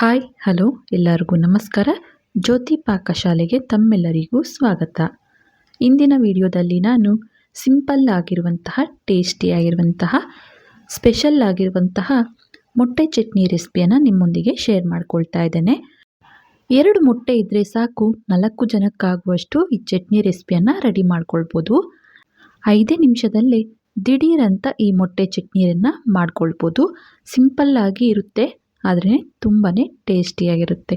Hi, hello, ಎಲ್ಲರಿಗೂ ನಮಸ್ಕಾರ. ಜ್ಯೋತಿ ಪಾಕಶಾಲೆಗೆ ತಮ್ಮೆಲ್ಲರಿಗೂ ಸ್ವಾಗತ. ಇಂದಿನ ವಿಡಿಯೋದಲ್ಲಿ ನಾನು ಸಿಂಪಲ್ ಆಗಿರುವಂತಹ ಟೇಸ್ಟಿಯಾಗಿರುವಂತಹ ಸ್ಪೆಷಲ್ ಆಗಿರುವಂತಹ ಮೊಟ್ಟೆ ಚಟ್ನಿ ರೆಸಿಪಿಯನ್ನು ನಿಮ್ಮೊಂದಿಗೆ ಶೇರ್ ಮಾಡ್ಕೊಳ್ತಾ ಇದ್ದೇನೆ. ಎರಡು ಮೊಟ್ಟೆ ಇದ್ದರೆ ಸಾಕು, ನಾಲ್ಕು ಜನಕ್ಕಾಗುವಷ್ಟು ಈ ಚಟ್ನಿ ರೆಸಿಪಿಯನ್ನು ರೆಡಿ ಮಾಡ್ಕೊಳ್ಬೋದು. ಐದೇ ನಿಮಿಷದಲ್ಲೇ ದಿಢೀರಂತ ಈ ಮೊಟ್ಟೆ ಚಟ್ನಿಯನ್ನು ಮಾಡ್ಕೊಳ್ಬೋದು. ಸಿಂಪಲ್ಲಾಗಿ ಇರುತ್ತೆ. ಆದರೆ ತುಂಬಾ ಟೇಸ್ಟಿಯಾಗಿರುತ್ತೆ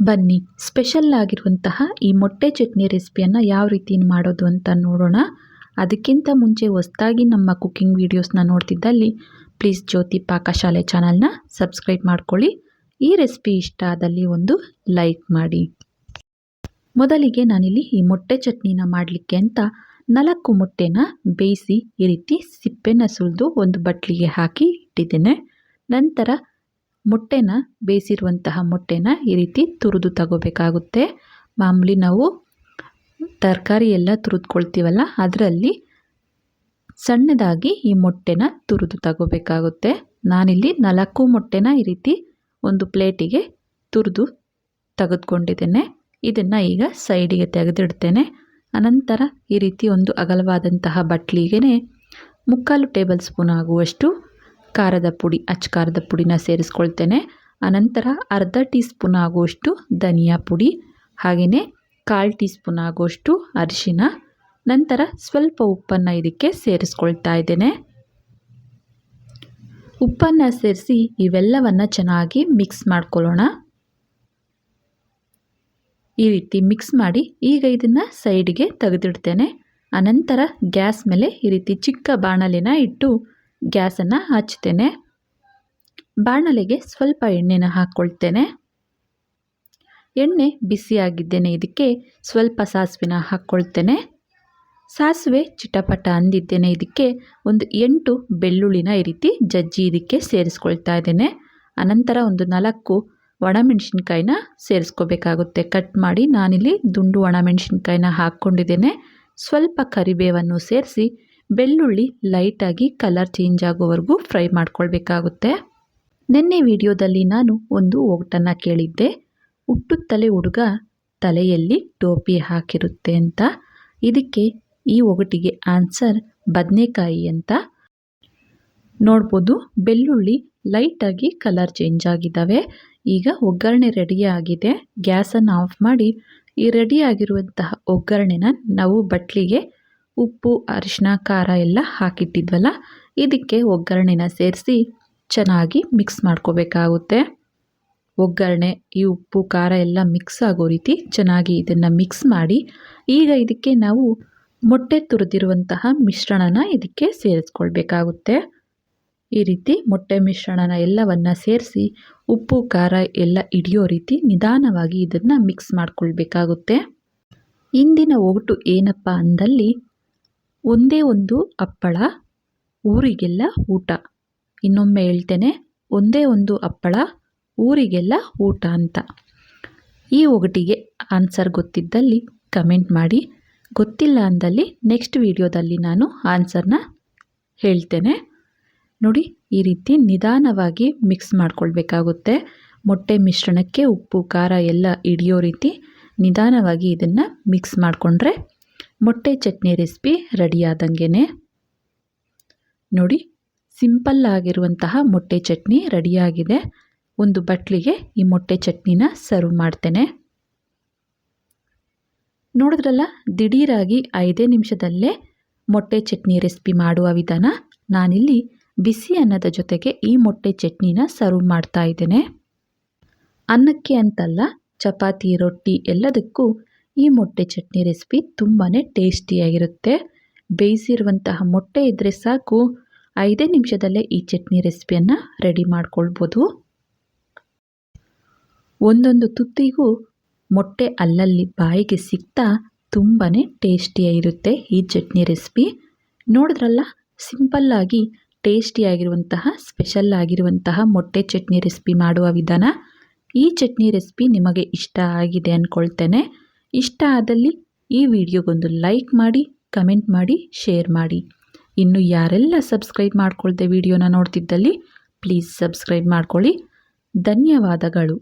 ಬನ್ನಿ, ಸ್ಪೆಷಲ್ ಆಗಿರುವಂತಹ ಈ ಮೊಟ್ಟೆ ಚಟ್ನಿ ರೆಸಿಪಿಯನ್ನು ಯಾವ ರೀತಿ ಮಾಡೋದು ಅಂತ ನೋಡೋಣ. ಅದಕ್ಕಿಂತ ಮುಂಚೆ ಹೊಸ್ದಾಗಿ ನಮ್ಮ ಕುಕ್ಕಿಂಗ್ ವೀಡಿಯೋಸ್ನ ನೋಡ್ತಿದ್ದಲ್ಲಿ ಪ್ಲೀಸ್ ಜ್ಯೋತಿ ಪಾಕಶಾಲೆ ಚಾನಲ್ನ ಸಬ್ಸ್ಕ್ರೈಬ್ ಮಾಡ್ಕೊಳ್ಳಿ. ಈ ರೆಸಿಪಿ ಇಷ್ಟ ಆದಲ್ಲಿ ಒಂದು ಲೈಕ್ ಮಾಡಿ. ಮೊದಲಿಗೆ ನಾನಿಲ್ಲಿ ಈ ಮೊಟ್ಟೆ ಚಟ್ನಿನ ಮಾಡಲಿಕ್ಕೆ ಅಂತ ನಾಲ್ಕು ಮೊಟ್ಟೆನ ಬೇಯಿಸಿ ಈ ರೀತಿ ಸಿಪ್ಪೆನ ಸುಲಿದು ಒಂದು ಬಟ್ಲಿಗೆ ಹಾಕಿ ಇಟ್ಟಿದ್ದೇನೆ. ನಂತರ ಮೊಟ್ಟೆನ ಬೇಯಿಸಿರುವಂತಹ ಮೊಟ್ಟೆನ ಈ ರೀತಿ ತುರಿದು ತಗೋಬೇಕಾಗುತ್ತೆ. ಮಾಮೂಲಿ ನಾವು ತರಕಾರಿ ಎಲ್ಲ ತುರಿದುಕೊಳ್ತೀವಲ್ಲ, ಅದರಲ್ಲಿ ಸಣ್ಣದಾಗಿ ಈ ಮೊಟ್ಟೆನ ತುರಿದು ತಗೋಬೇಕಾಗುತ್ತೆ. ನಾನಿಲ್ಲಿ ನಾಲ್ಕು ಮೊಟ್ಟೆನ ಈ ರೀತಿ ಒಂದು ಪ್ಲೇಟಿಗೆ ತುರಿದು ತೆಗೆದುಕೊಂಡಿದ್ದೇನೆ. ಇದನ್ನು ಈಗ ಸೈಡಿಗೆ ತೆಗೆದಿಡ್ತೇನೆ. ಅನಂತರ ಈ ರೀತಿ ಒಂದು ಅಗಲವಾದಂತಹ ಬಟ್ಲಿಗೆ ಮುಕ್ಕಾಲು ಟೇಬಲ್ ಸ್ಪೂನ್ ಆಗುವಷ್ಟು ಖಾರದ ಪುಡಿ, ಅಚ್ಚ ಖಾರದ ಪುಡಿನ ಸೇರಿಸ್ಕೊಳ್ತೇನೆ. ಅನಂತರ ಅರ್ಧ ಟೀ ಸ್ಪೂನ್ ಆಗುವಷ್ಟು ಧನಿಯಾ ಪುಡಿ, ಹಾಗೆಯೇ ಕಾಲು ಟೀ ಸ್ಪೂನ್ ಆಗುವಷ್ಟು ಅರಿಶಿನ, ನಂತರ ಸ್ವಲ್ಪ ಉಪ್ಪನ್ನು ಇದಕ್ಕೆ ಸೇರಿಸ್ಕೊಳ್ತಾ ಇದ್ದೇನೆ. ಉಪ್ಪನ್ನು ಸೇರಿಸಿ ಇವೆಲ್ಲವನ್ನು ಚೆನ್ನಾಗಿ ಮಿಕ್ಸ್ ಮಾಡ್ಕೊಳ್ಳೋಣ. ಈ ರೀತಿ ಮಿಕ್ಸ್ ಮಾಡಿ ಈಗ ಇದನ್ನು ಸೈಡಿಗೆ ತೆಗೆದಿಡ್ತೇನೆ. ಅನಂತರ ಗ್ಯಾಸ್ ಮೇಲೆ ಈ ರೀತಿ ಚಿಕ್ಕ ಬಾಣಲೆನ ಇಟ್ಟು ಗ್ಯಾಸನ್ನು ಹಚ್ತೇನೆ. ಬಾಣಲೆಗೆ ಸ್ವಲ್ಪ ಎಣ್ಣೆನ ಹಾಕ್ಕೊಳ್ತೇನೆ. ಎಣ್ಣೆ ಬಿಸಿಯಾಗಿದ್ದೇನೆ, ಇದಕ್ಕೆ ಸ್ವಲ್ಪ ಸಾಸಿವೆನ ಹಾಕ್ಕೊಳ್ತೇನೆ. ಸಾಸಿವೆ ಚಿಟಪಟ ಅಂದಿದ್ದೇನೆ, ಇದಕ್ಕೆ ಒಂದು ಎಂಟು ಬೆಳ್ಳುಳ್ಳಿನ ಈ ರೀತಿ ಜಜ್ಜಿ ಇದಕ್ಕೆ ಸೇರಿಸ್ಕೊಳ್ತಾ ಇದ್ದೇನೆ. ಅನಂತರ ಒಂದು ನಾಲ್ಕು ಒಣಮೆಣಸಿನ್ಕಾಯಿನ ಸೇರಿಸ್ಕೋಬೇಕಾಗುತ್ತೆ. ಕಟ್ ಮಾಡಿ ನಾನಿಲ್ಲಿ ದುಂಡು ಒಣಮೆಣಸಿನ್ಕಾಯಿನ ಹಾಕ್ಕೊಂಡಿದ್ದೇನೆ. ಸ್ವಲ್ಪ ಕರಿಬೇವನ್ನು ಸೇರಿಸಿ ಬೆಳ್ಳುಳ್ಳಿ ಲೈಟಾಗಿ ಕಲರ್ ಚೇಂಜ್ ಆಗೋವರೆಗೂ ಫ್ರೈ ಮಾಡ್ಕೊಳ್ಬೇಕಾಗುತ್ತೆ. ನಿನ್ನೆ ವಿಡಿಯೋದಲ್ಲಿ ನಾನು ಒಂದು ಒಗಟನ್ನು ಕೇಳಿದ್ದೆ. ಹುಟ್ಟುತ್ತಲೆ ಹುಡುಗ ತಲೆಯಲ್ಲಿ ಟೋಪಿ ಹಾಕಿರುತ್ತೆ ಅಂತ. ಇದಕ್ಕೆ ಈ ಒಗಟಿಗೆ ಆನ್ಸರ್ ಬದನೆಕಾಯಿ ಅಂತ. ನೋಡ್ಬೋದು, ಬೆಳ್ಳುಳ್ಳಿ ಲೈಟಾಗಿ ಕಲರ್ ಚೇಂಜ್ ಆಗಿದ್ದಾವೆ. ಈಗ ಒಗ್ಗರಣೆ ರೆಡಿಯಾಗಿದೆ ಗ್ಯಾಸನ್ನು ಆಫ್ ಮಾಡಿ ಈ ರೆಡಿಯಾಗಿರುವಂತಹ ಒಗ್ಗರಣೆನ ನಾವು ಬಟ್ಲಿಗೆ ಉಪ್ಪು ಅರಿಶಿನ ಖಾರ ಎಲ್ಲ ಹಾಕಿಟ್ಟಿದ್ವಲ್ಲ? ಇದಕ್ಕೆ ಒಗ್ಗರಣೆನ ಸೇರಿಸಿ ಚೆನ್ನಾಗಿ ಮಿಕ್ಸ್ ಮಾಡ್ಕೋಬೇಕಾಗುತ್ತೆ. ಒಗ್ಗರಣೆ, ಈ ಉಪ್ಪು, ಖಾರ ಎಲ್ಲ ಮಿಕ್ಸ್ ಆಗೋ ರೀತಿ ಚೆನ್ನಾಗಿ ಇದನ್ನು ಮಿಕ್ಸ್ ಮಾಡಿ, ಈಗ ಇದಕ್ಕೆ ನಾವು ಮೊಟ್ಟೆ ತುರಿದಿರುವಂತಹ ಮಿಶ್ರಣನ ಇದಕ್ಕೆ ಸೇರಿಸ್ಕೊಳ್ಬೇಕಾಗುತ್ತೆ. ಈ ರೀತಿ ಮೊಟ್ಟೆ ಮಿಶ್ರಣನ ಎಲ್ಲವನ್ನು ಸೇರಿಸಿ, ಉಪ್ಪು, ಖಾರ ಎಲ್ಲ ಹಿಡಿಯೋ ರೀತಿ ನಿಧಾನವಾಗಿ ಇದನ್ನು ಮಿಕ್ಸ್ ಮಾಡ್ಕೊಳ್ಬೇಕಾಗುತ್ತೆ. ಇಂದಿನ ಒಗಟು ಏನಪ್ಪ ಅಂದಲ್ಲಿ ಒಂದೇ ಒಂದು ಹಪ್ಪಳ ಊರಿಗೆಲ್ಲ ಊಟ. ಇನ್ನೊಮ್ಮೆ ಹೇಳ್ತೇನೆ, ಒಂದೇ ಒಂದು ಹಪ್ಪಳ ಊರಿಗೆಲ್ಲ ಊಟ ಅಂತ. ಈ ಒಗಟಿಗೆ ಆನ್ಸರ್ ಗೊತ್ತಿದ್ದಲ್ಲಿ ಕಮೆಂಟ್ ಮಾಡಿ. ಗೊತ್ತಿಲ್ಲ ಅಂದಲ್ಲಿ ನೆಕ್ಸ್ಟ್ ವಿಡಿಯೋದಲ್ಲಿ ನಾನು ಆನ್ಸರ್ನ ಹೇಳ್ತೇನೆ. ನೋಡಿ, ಈ ರೀತಿ ನಿಧಾನವಾಗಿ ಮಿಕ್ಸ್ ಮಾಡ್ಕೊಳ್ಬೇಕಾಗುತ್ತೆ. ಮೊಟ್ಟೆ ಮಿಶ್ರಣಕ್ಕೆ ಉಪ್ಪು, ಖಾರ ಎಲ್ಲ ಹಿಡಿಯೋ ರೀತಿ ನಿಧಾನವಾಗಿ ಇದನ್ನು ಮಿಕ್ಸ್ ಮಾಡಿಕೊಂಡ್ರೆ ಮೊಟ್ಟೆ ಚಟ್ನಿ ರೆಸಿಪಿ ರೆಡಿಯಾದಂಗೆ ನೋಡಿ, ಸಿಂಪಲ್ ಆಗಿರುವಂತಹ ಮೊಟ್ಟೆ ಚಟ್ನಿ ರೆಡಿಯಾಗಿದೆ. ಒಂದು ಬಟ್ಲಿಗೆ ಈ ಮೊಟ್ಟೆ ಚಟ್ನಿನ ಸರ್ವ್ ಮಾಡ್ತೇನೆ. ನೋಡಿದ್ರಲ್ಲ, ದಿಢೀರಾಗಿ ಐದೇ ನಿಮಿಷದಲ್ಲೇ ಮೊಟ್ಟೆ ಚಟ್ನಿ ರೆಸಿಪಿ ಮಾಡುವ ವಿಧಾನ. ನಾನಿಲ್ಲಿ ಬಿಸಿ ಅನ್ನದ ಜೊತೆಗೆ ಈ ಮೊಟ್ಟೆ ಚಟ್ನಿನ ಸರ್ವ್ ಮಾಡ್ತಾ ಇದ್ದೇನೆ. ಅನ್ನಕ್ಕೆ ಅಂತಲ್ಲ, ಚಪಾತಿ, ರೊಟ್ಟಿ ಎಲ್ಲದಕ್ಕೂ ಈ ಮೊಟ್ಟೆ ಚಟ್ನಿ ರೆಸಿಪಿ ತುಂಬಾ ಟೇಸ್ಟಿಯಾಗಿರುತ್ತೆ. ಬೇಯಿಸಿರುವಂತಹ ಮೊಟ್ಟೆ ಇದ್ದರೆ ಸಾಕು. ಐದೇ ನಿಮಿಷದಲ್ಲೇ ಈ ಚಟ್ನಿ ರೆಸಿಪಿಯನ್ನು ರೆಡಿ ಮಾಡ್ಕೊಳ್ಬೋದು. ಒಂದೊಂದು ತುತ್ತಿಗೂ ಮೊಟ್ಟೆ ಅಲ್ಲಲ್ಲಿ ಬಾಯಿಗೆ ಸಿಗ್ತಾ ತುಂಬಾ ಟೇಸ್ಟಿಯಾಗಿರುತ್ತೆ ಈ ಚಟ್ನಿ ರೆಸಿಪಿ. ನೋಡಿದ್ರಲ್ಲ ಸಿಂಪಲ್ಲಾಗಿ ಟೇಸ್ಟಿಯಾಗಿರುವಂತಹ, ಸ್ಪೆಷಲ್ ಆಗಿರುವಂತಹ ಮೊಟ್ಟೆ ಚಟ್ನಿ ರೆಸಿಪಿ ಮಾಡುವ ವಿಧಾನ. ಈ ಚಟ್ನಿ ರೆಸಿಪಿ ನಿಮಗೆ ಇಷ್ಟ ಆಗಿದೆ ಅಂದ್ಕೊಳ್ತೇನೆ ಇಷ್ಟ ಆದಲ್ಲಿ ಈ ವಿಡಿಯೋಗೊಂದು ಲೈಕ್ ಮಾಡಿ, ಕಮೆಂಟ್ ಮಾಡಿ, ಶೇರ್ ಮಾಡಿ. ಇನ್ನು ಯಾರೆಲ್ಲ ಸಬ್ಸ್ಕ್ರೈಬ್ ಮಾಡ್ಕೊಳ್ದೆ ವಿಡಿಯೋನ ನೋಡ್ತಿದ್ದಲ್ಲಿ, ಪ್ಲೀಸ್ ಸಬ್ಸ್ಕ್ರೈಬ್ ಮಾಡ್ಕೊಳ್ಳಿ. ಧನ್ಯವಾದಗಳು.